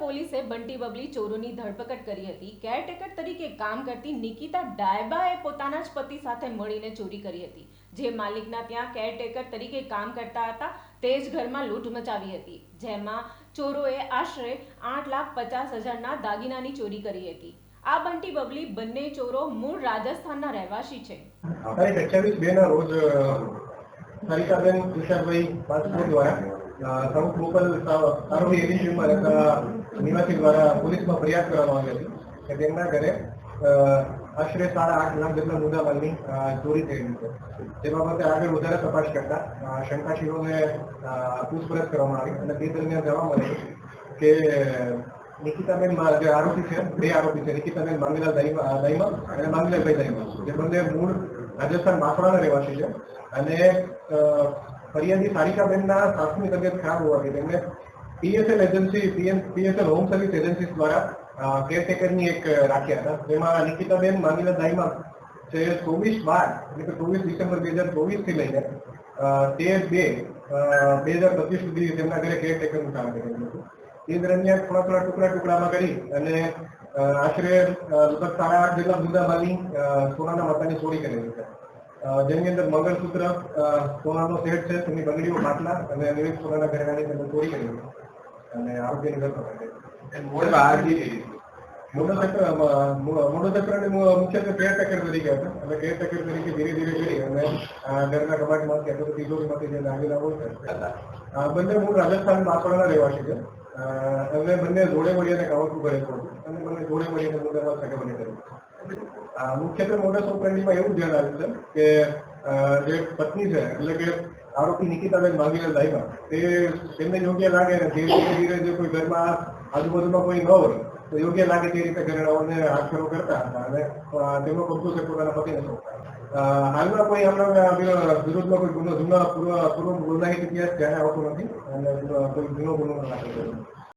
પોલીસે બંટી બબલી ચોરોની ધરપકડ કરી હતી. કેરટેકર તરીકે કામ કરતી નિકિતા ડાયબાએ પોતાના જ પતિ સાથે મળીને ચોરી કરી હતી. જે માલિકના ત્યાં કેરટેકર તરીકે કામ કરતા હતા, તે જ ઘરમાં લૂંટ મચાવી હતી, જેમાં ચોરોએ આશરે આઠ લાખ પચાસ હજારના દાગીનાની ચોરી કરી હતી. આ બંટી બબલી બંને ચોરો મૂળ રાજસ્થાનના રહેવાસી છે. તારીખ બે ના રોજ સરિતાબેન કિશોરભાઈ પાસપોર્ટ દ્વારા અ, સૌ ગોપાલ એવી રહેતા નિવાસી દ્વારા પોલીસમાં ફરિયાદ કરવામાં આવી હતી કે તેમના ઘરે આશરે સાડા આઠ લાખ જેટલા મુદ્દામાલની ચોરી થઈ છે. તે બાબતે આગળ વધારે તપાસ કરતા શંકાશીઓને પૂછપરછ કરવામાં આવી અને તે દરમિયાન જાણવા મળ્યું કે નિકિતાબેન જે આરોપી છે બે આરોપી છે નિકિતાબેન માંગીલાલ દહીમા અને માંગીલાલભાઈ દહીમા જે બંને મૂળ રાજસ્થાન બાંસવાડાના રહેવાસી છે અને ફરિયાદી સારિકાબેનના સાસુની તબિયત ખરાબ હોવાથી તેમને PSL agency PSL home service agency દ્વારા કેરટેકરની એક રાખ્યા હતા. જેમાં નિકિતાબેન માંગીલાલ દાઈમાં જે ચોવીસ બાર એટલે કે ચોવીસ ડિસેમ્બર બે હજાર ચોવીસથી લઈને તેર બે બે હજાર પચીસ સુધી તેમના ઘરે કેરટેકરનું કામ કરેલું હતું. એ દરમિયાન થોડા થોડા ટુકડા ટુકડામાં કરી અને આશરે લગભગ સાડા આઠ જેટલા મુદ્દામાલની અ, સોનાના મતાની ચોરી કરેલી અ, જેની અંદર મંગળસૂત્ર અ, સોનાનો સેટ છે તેની બંગડીઓ બાટલા અને વિવિધ સોનાના ઘરેણાની અંદર ચોરી કરેલી છે અને આરોગ્યની ધરપકડ કરી મોટો ચક્ર મોટો ચક્રને મુ- મુખ્યત્વે કેરટેકર તરીકે હતો અને કેરટેકર તરીકે ધીરે ધીરે કરી અને અ, ઘરના કબાટમાંથી અથવા તો તિજોરીમાંથી જે લાગેલા હોય છે અ, બંને મૂળ રાજસ્થાન બાંસવાડાના રહેવાસી છે અ, એમને બંને જોડે મળીને કાવતરું કરેલું હતું અને બંને જોડે મળીને મુદ્દામાં સગવડ કરી અ, મુખ્યત્વે મોટા સોપરણીમાં એવું ધ્યાન આવ્યું છે કે જે પત્ની છે, એટલે કે આરોપી નિકિતાબેન માંગીને દાઈમાં તે તેમને યોગ્ય લાગે ને જે રીતે જે કોઈ ઘરમાં આજુબાજુમાં કોઈ ન હોય, તો યોગ્ય લાગે તે રીતે ઘરેણાઓને આક્ષરો કરતા હતા અને તેમનો કબજો છે, પોતાના પતિને સોંપતા હાલમાં કોઈ હમણાં વિરોધમાં કોઈ ગુનો જૂના પૂર્વ પૂર્વ ગુનાહિત ઇતિહાસ ધ્યાને આવતો નથી અને કોઈ જૂનો ગુનો નથી.